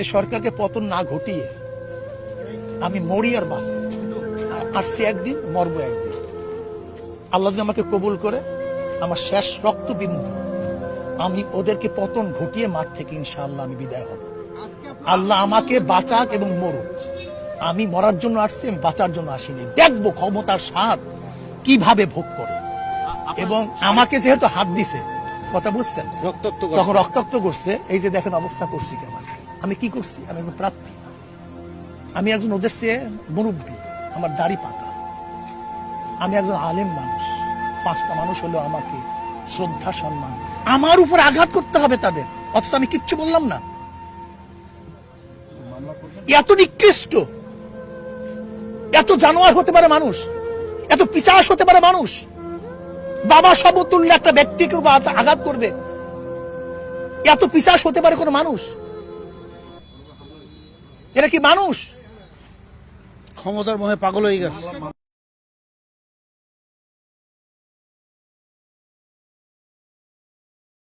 এ সরকারকে পতন না ঘটিয়ে আমি মরি আর বাঁচি। আসছি একদিন মরবো একদিন। আল্লাহ যদি আমাকে কবুল করে আমার শেষ রক্তবিন্দু আমি ওদেরকে পতন ঘটিয়ে মাঠ থেকে ইনশাআল্লাহ আমি বিদায় হব। আল্লাহ আমাকে বাঁচাক এবং মরুক। আমি মরার জন্য আসছি আমি বাঁচার জন্য আসিনি। দেখব ক্ষমতার স্বাদ কীভাবে ভোগ করে। এবং আমাকে যেহেতু হাত দিছে কথা বুঝছেন? তখন রক্তাক্ত করছে এই যে দেখেন অবস্থা করছি কেমন। আমি কি করছি? আমি একজন প্রার্থী। আমি একজন ওদের চেয়ে মুরব্বী। আমার দাড়ি পাকা আমি একজন আলেম মানুষ। পাঁচটা মানুষ হলো আমাকে শ্রদ্ধা, সম্মান। আমার উপর আঘাত করতে হবে তাদের। অথচ আমি কিচ্ছু বললাম না। এত নিকৃষ্ট। এত জানোয়ার হতে পারে মানুষ। এত পিসাস হতে পারে মানুষ। বাবা সমতুল্য একটা ব্যক্তিকে আঘাত করবে। এত পিসাস হতে পারে কোনো মানুষ? এরা কি মানুষ? ক্ষমতার মহে পাগল হয়ে গেছে।